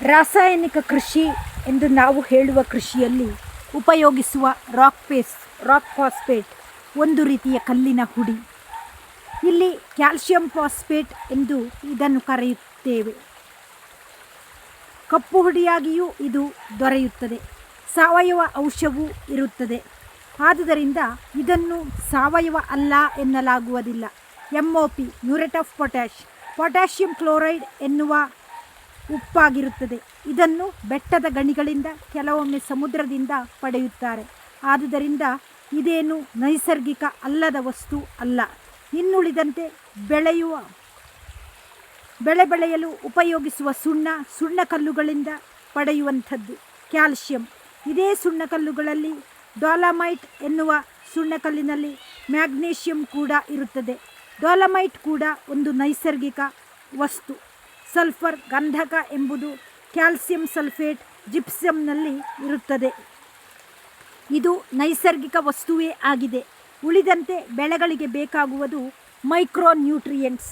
ರಾಸಾಯನಿಕ ಕೃಷಿ ಎಂದು ನಾವು ಹೇಳುವ ಕೃಷಿಯಲ್ಲಿ ಉಪಯೋಗಿಸುವ ರಾಕ್ ಪೇಸ್ ರಾಕ್ ಫಾಸ್ಫೇಟ್ ಒಂದು ರೀತಿಯ ಕಲ್ಲಿನ ಹುಡಿ. ಇಲ್ಲಿ ಕ್ಯಾಲ್ಸಿಯಂ ಫಾಸ್ಫೇಟ್ ಎಂದು ಇದನ್ನು ಕರೆಯುತ್ತೇವೆ. ಕಪ್ಪು ಹುಡಿಯಾಗಿಯೂ ಇದು ದೊರೆಯುತ್ತದೆ. ಸಾವಯವ ಔಷಧವೂ ಇರುತ್ತದೆ. ಆದುದರಿಂದ ಇದನ್ನು ಸಾವಯವ ಅಲ್ಲ ಎನ್ನಲಾಗುವುದಿಲ್ಲ. M O P muriate of potash potassium chloride ಎನ್ನುವ ಉಪ್ಪಾಗಿರುತ್ತದೆ. ಇದನ್ನು ಬೆಟ್ಟದ ಗಣಿಗಳಿಂದ ಕೆಲವೊಮ್ಮೆ ಸಮುದ್ರದಿಂದ ಪಡೆಯುತ್ತಾರೆ. ಆದುದರಿಂದ ಇದೇನು ನೈಸರ್ಗಿಕ ಅಲ್ಲದ ವಸ್ತು ಅಲ್ಲ. ಇನ್ನುಳಿದಂತೆ ಬೆಳೆಯುವ, ಬೆಳೆ ಬೆಳೆಯಲು ಉಪಯೋಗಿಸುವ ಸುಣ್ಣ ಸುಣ್ಣಕಲ್ಲುಗಳಿಂದ ಪಡೆಯುವಂಥದ್ದು. ಕ್ಯಾಲ್ಶಿಯಂ. ಇದೇ ಸುಣ್ಣಕಲ್ಲುಗಳಲ್ಲಿ ಡೋಲಮೈಟ್ ಎನ್ನುವ ಸುಣ್ಣಕಲ್ಲಿನಲ್ಲಿ ಮ್ಯಾಗ್ನೀಷಿಯಂ ಕೂಡ ಇರುತ್ತದೆ. ಡೋಲಮೈಟ್ ಕೂಡ ಒಂದು ನೈಸರ್ಗಿಕ ವಸ್ತು. ಸಲ್ಫರ್ ಗಂಧಕ ಎಂಬುದು ಕ್ಯಾಲ್ಸಿಯಂ ಸಲ್ಫೇಟ್ ಜಿಪ್ಸಮ್ನಲ್ಲಿ ಇರುತ್ತದೆ. ಇದು ನೈಸರ್ಗಿಕ ವಸ್ತುವೇ ಆಗಿದೆ. ಉಳಿದಂತೆ ಬೆಳೆಗಳಿಗೆ ಬೇಕಾಗುವುದು ಮೈಕ್ರೋ ನ್ಯೂಟ್ರಿಯೆಂಟ್ಸ್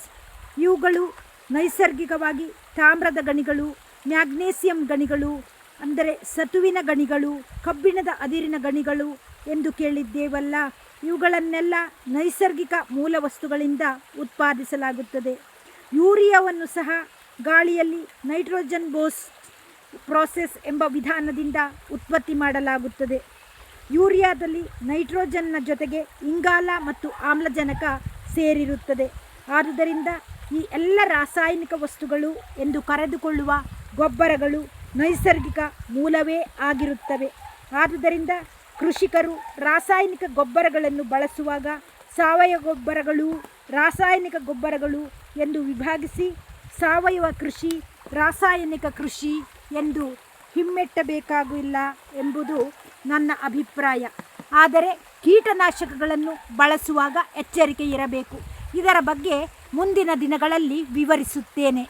ಇವುಗಳು ನೈಸರ್ಗಿಕವಾಗಿ ತಾಮ್ರದ ಗಣಿಗಳು, ಮ್ಯಾಗ್ನೇಸಿಯಂ ಗಣಿಗಳು, ಅಂದರೆ ಸತುವಿನ ಗಣಿಗಳು, ಕಬ್ಬಿಣದ ಅದಿರಿನ ಗಣಿಗಳು ಎಂದು ಕೇಳಿದ್ದೇವಲ್ಲ, ಇವುಗಳನ್ನೆಲ್ಲ ನೈಸರ್ಗಿಕ ಮೂಲ ವಸ್ತುಗಳಿಂದ ಉತ್ಪಾದಿಸಲಾಗುತ್ತದೆ. ಯೂರಿಯಾವನ್ನು ಸಹ ಗಾಳಿಯಲ್ಲಿ ನೈಟ್ರೋಜನ್ ಬೋಸ್ ಪ್ರಾಸೆಸ್ ಎಂಬ ವಿಧಾನದಿಂದ ಉತ್ಪತ್ತಿ ಮಾಡಲಾಗುತ್ತದೆ. ಯೂರಿಯಾದಲ್ಲಿ ನೈಟ್ರೋಜನ್ನ ಜೊತೆಗೆ ಇಂಗಾಲ ಮತ್ತು ಆಮ್ಲಜನಕ ಸೇರಿರುತ್ತದೆ. ಆದುದರಿಂದ ಈ ಎಲ್ಲ ರಾಸಾಯನಿಕ ವಸ್ತುಗಳು ಎಂದು ಕರೆದುಕೊಳ್ಳುವ ಗೊಬ್ಬರಗಳು ನೈಸರ್ಗಿಕ ಮೂಲವೇ ಆಗಿರುತ್ತವೆ. ಆದುದರಿಂದ ಕೃಷಿಕರು ರಾಸಾಯನಿಕ ಗೊಬ್ಬರಗಳನ್ನು ಬಳಸುವಾಗ ಸಾವಯವ ಗೊಬ್ಬರಗಳು ರಾಸಾಯನಿಕ ಗೊಬ್ಬರಗಳು ಎಂದು ವಿಭಾಗಿಸಿ ಸಾವಯವ ಕೃಷಿ, ರಾಸಾಯನಿಕ ಕೃಷಿ ಎಂದು ಹಿಮ್ಮೆಟ್ಟಬೇಕಾಗಿಲ್ಲ ಎಂಬುದು ನನ್ನ ಅಭಿಪ್ರಾಯ. ಆದರೆ ಕೀಟನಾಶಕಗಳನ್ನು ಬಳಸುವಾಗ ಎಚ್ಚರಿಕೆ ಇರಬೇಕು. ಇದರ ಬಗ್ಗೆ ಮುಂದಿನ ದಿನಗಳಲ್ಲಿ ವಿವರಿಸುತ್ತೇನೆ.